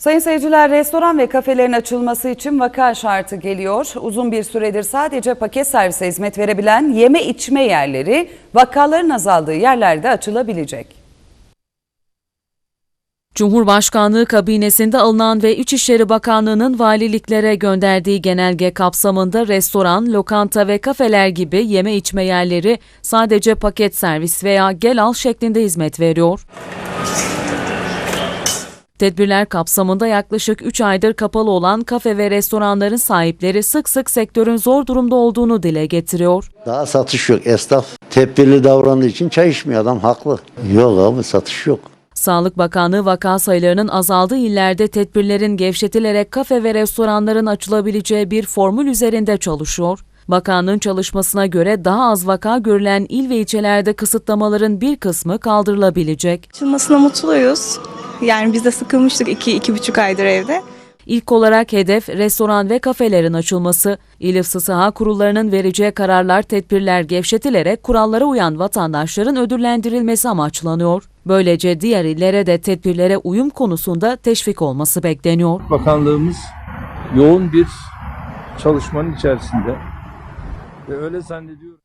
Sayın seyirciler, restoran ve kafelerin açılması için vaka şartı geliyor. Uzun bir süredir sadece paket servise hizmet verebilen yeme içme yerleri vakaların azaldığı yerlerde açılabilecek. Cumhurbaşkanlığı kabinesinde alınan ve İçişleri Bakanlığı'nın valiliklere gönderdiği genelge kapsamında restoran, lokanta ve kafeler gibi yeme içme yerleri sadece paket servis veya gel al şeklinde hizmet veriyor. Tedbirler kapsamında yaklaşık 3 aydır kapalı olan kafe ve restoranların sahipleri sık sık sektörün zor durumda olduğunu dile getiriyor. Daha satış yok. Esnaf tedbirli davrandığı için çay içmiyor adam haklı. Yok abi satış yok. Sağlık Bakanlığı vaka sayılarının azaldığı illerde tedbirlerin gevşetilerek kafe ve restoranların açılabileceği bir formül üzerinde çalışıyor. Bakanlığın çalışmasına göre daha az vaka görülen il ve ilçelerde kısıtlamaların bir kısmı kaldırılabilecek. Açılmasına mutluyuz. Yani biz de sıkılmıştık iki, iki buçuk aydır evde. İlk olarak hedef restoran ve kafelerin açılması. İl Ifsı Saha kurullarının vereceği kararlar, tedbirler gevşetilerek kurallara uyan vatandaşların ödüllendirilmesi amaçlanıyor. Böylece diğer illere de tedbirlere uyum konusunda teşvik olması bekleniyor. Bakanlığımız yoğun bir çalışmanın içerisinde ve öyle zannediyorum.